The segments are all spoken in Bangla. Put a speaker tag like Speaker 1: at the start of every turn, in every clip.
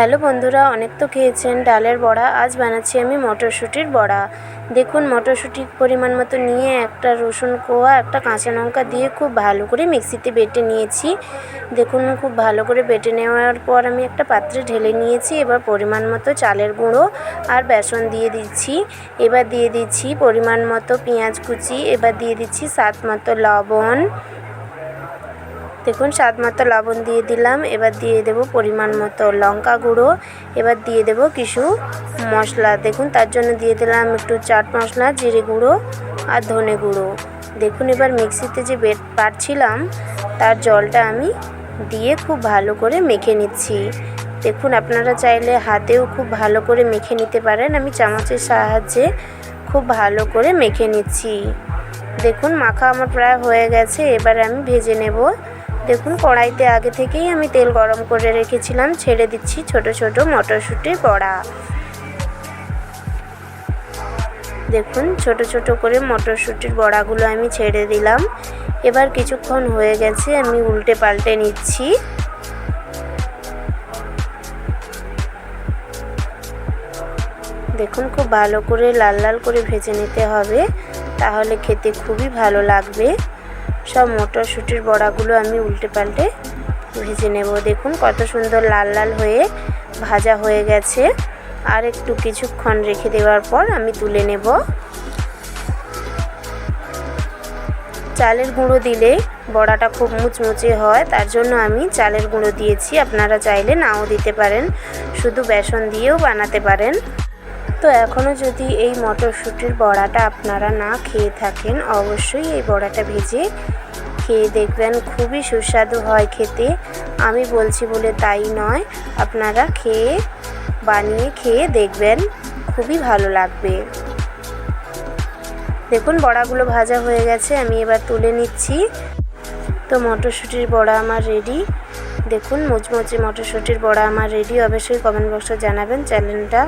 Speaker 1: হ্যালো বন্ধুরা, অনেক তো খেয়েছেন, ডালের বড়া। আজ বানাচ্ছি আমি মটরশুঁটির বড়া। দেখুন মটরশুঁটি পরিমাণ মতো নিয়ে একটা রসুন কোয়া, একটা কাঁচা লঙ্কা দিয়ে খুব ভালো করে মিক্সিতে বেটে নিয়েছি। দেখুন, খুব ভালো করে বেটে নেওয়ার পর আমি একটা পাত্রে ঢেলে নিয়েছি। এবার পরিমাণ মতো চালের গুঁড়ো আর বেসন দিয়ে দিচ্ছি। এবার দিয়ে দিচ্ছি পরিমাণ মতো পেঁয়াজ কুচি। এবার দিয়ে দিচ্ছি স্বাদ মতো লবণ। দেখুন, স্বাদ মতো লবণ দিয়ে দিলাম। এবার দিয়ে দেব পরিমাণ মতো লঙ্কা গুঁড়ো। এবার দিয়ে দেব কিছু মশলা। দেখুন, তার জন্য দিয়ে দিলাম একটু চাট মশলা, জিরে গুঁড়ো আর ধনে গুঁড়ো। দেখুন, এবার মিক্সিতে যে বেট পারছিলাম, তার জলটা আমি দিয়ে খুব ভালো করে মেখে নিচ্ছি। দেখুন, আপনারা চাইলে হাতেও খুব ভালো করে মেখে নিতে পারেন। আমি চামচের সাহায্যে খুব ভালো করে মেখে নিচ্ছি। দেখুন, মাখা আমার প্রায় হয়ে গেছে। এবার আমি ভেজে নেব। দেখুন, কড়াইতে আগে থেকেই আমি তেল গরম করে রেখেছিলাম। ছেড়ে দিচ্ছি ছোট ছোট মটরশুঁটির বড়া। দেখুন, ছোট ছোট করে মটরশুঁটির বড়াগুলো আমি ছেড়ে দিলাম। এবার কিছুক্ষণ হয়ে গেছে, আমি উল্টে পাল্টে নিচ্ছি। দেখুন, খুব ভালো করে লাল লাল করে ভেজে নিতে হবে। তাহলে খেতে খুবই ভালো লাগবে। সব মটরশুঁটির বড়াগুলো আমি উল্টে পাল্টে ভেজে নেব। দেখুন কত সুন্দর লাল লাল হয়ে ভাজা হয়ে গেছে। আর একটু কিছুক্ষণ রেখে দেওয়ার পর আমি তুলে নেব। চালের গুঁড়ো দিলে বড়াটা খুব মুচমুচে হয়, তার জন্য আমি চালের গুঁড়ো দিয়েছি। আপনারা চাইলে নাও দিতে পারেন। শুধু বেসন দিয়েও বানাতে পারেন। তো এখনও যদি এই মটরশুঁটির বড়াটা আপনারা না খেয়ে থাকেন, অবশ্যই এই বড়াটা ভেজে খেয়ে দেখবেন, খুবই সুস্বাদু হয় খেতে। আমি বলছি বলে তাই নয়, আপনারা খেয়ে, বানিয়ে খেয়ে দেখবেন, খুবই ভালো লাগবে। দেখুন, বড়াগুলো ভাজা হয়ে গেছে, আমি এবার তুলে নিচ্ছি। তো মটরশুঁটির বড়া আমার রেডি দেখুন মুচমুচি মটরশুঁটির বড়া আমার রেডি অবশ্যই কমেন্ট বক্সে জানাবেন চ্যানেলটা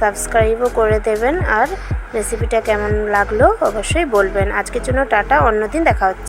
Speaker 1: সাবস্ক্রাইবও করে দেবেন, আর রেসিপিটা কেমন লাগল অবশ্যই বলবেন। আজকের জন্য টাটা, অন্যদিন দেখা হচ্ছে।